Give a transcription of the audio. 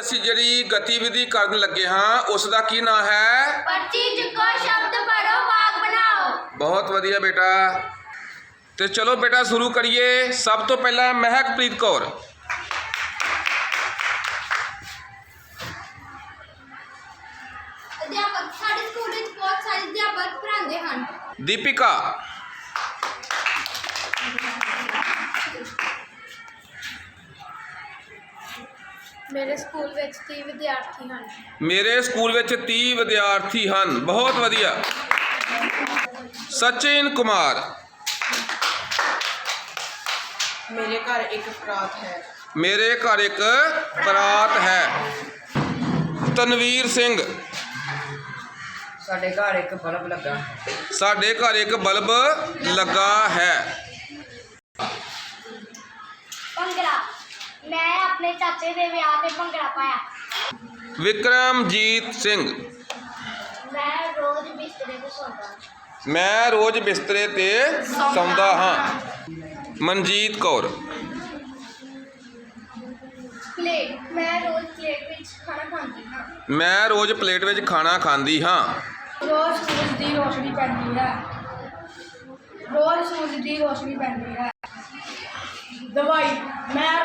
ਅਸੀਂ ਜਿਹੜੀ ਗਤੀਵਿਧੀ ਕਰਨ ਲੱਗੇ ਹਾਂ ਉਸ ਦਾ ਕੀ ਨਾਮ ਹੈ? ਪਰਚੀ ਚੁੱਕੋ ਸ਼ਬਦ ਪੜੋ ਵਾਕ ਬਣਾਓ। ਬਹੁਤ ਵਧੀਆ ਬੇਟਾ। ਤੇ ਚਲੋ ਬੇਟਾ ਸ਼ੁਰੂ ਕਰੀਏ। ਸਭ ਤੋਂ ਪਹਿਲਾਂ ਮਹਿਕਪ੍ਰੀਤ ਕੌਰ। ਅਧਿਆਪਕ ਸਾਡੇ ਸਕੂਲ ਵਿੱਚ ਬਹੁਤ ਸਾਰੇ ਅਧਿਆਪਕ ਪੜ੍ਹਾਉਂਦੇ ਹਨ। ਦੀਪਿਕਾ। ਮੇਰੇ ਸਕੂਲ ਵਿੱਚ 30 ਵਿਦਿਆਰਥੀ ਹਨ। ਮੇਰੇ ਸਕੂਲ ਵਿੱਚ 30 ਵਿਦਿਆਰਥੀ ਹਨ। ਬਹੁਤ ਵਧੀਆ। ਸਚਿਨ ਕੁਮਾਰ। ਮੇਰੇ ਘਰ ਇੱਕ ਪ੍ਰਾਤ ਹੈ। ਮੇਰੇ ਘਰ ਇੱਕ ਪਰਾਤ ਹੈ। ਤਨਵੀਰ ਸਿੰਘ। ਸਾਡੇ ਘਰ ਇੱਕ ਬਲਬ ਲੱਗਾ ਹੈ। ਸਾਡੇ ਘਰ ਇੱਕ ਬਲਬ ਲੱਗਾ ਹੈ। ਆਪਣੇ ਚਾਚੇ ਦੇ ਵਿਆਹ ਤੇ ਭੰਗੜਾ ਪਾਇਆ। ਵਿਕਰਮਜੀਤ ਸਿੰਘ। ਮੈਂ ਰੋਜ਼ ਬਿਸਤਰੇ ਤੇ ਸੌਂਦਾ। ਮੈਂ ਰੋਜ਼ ਬਿਸਤਰੇ ਤੇ ਸੌਂਦਾ ਹਾਂ। ਮਨਜੀਤ ਕੌਰ। ਪਲੇਟ ਮੈਂ ਰੋਜ਼ ਪਲੇਟ ਵਿੱਚ ਖਾਣਾ ਖਾਂਦੀ ਹਾਂ। ਮੈਂ ਰੋਜ਼ ਪਲੇਟ ਵਿੱਚ ਖਾਣਾ ਖਾਂਦੀ ਹਾਂ। ਰੋਜ਼ ਸੂਰਜ ਦੀ ਰੋਸ਼ਨੀ ਪੈਂਦੀ ਹੈ। ਰੋਜ਼ ਸੂਰਜ ਦੀ ਰੋਸ਼ਨੀ ਪੈਂਦੀ ਹੈ। ਦਵਾਈ ਮੈਂ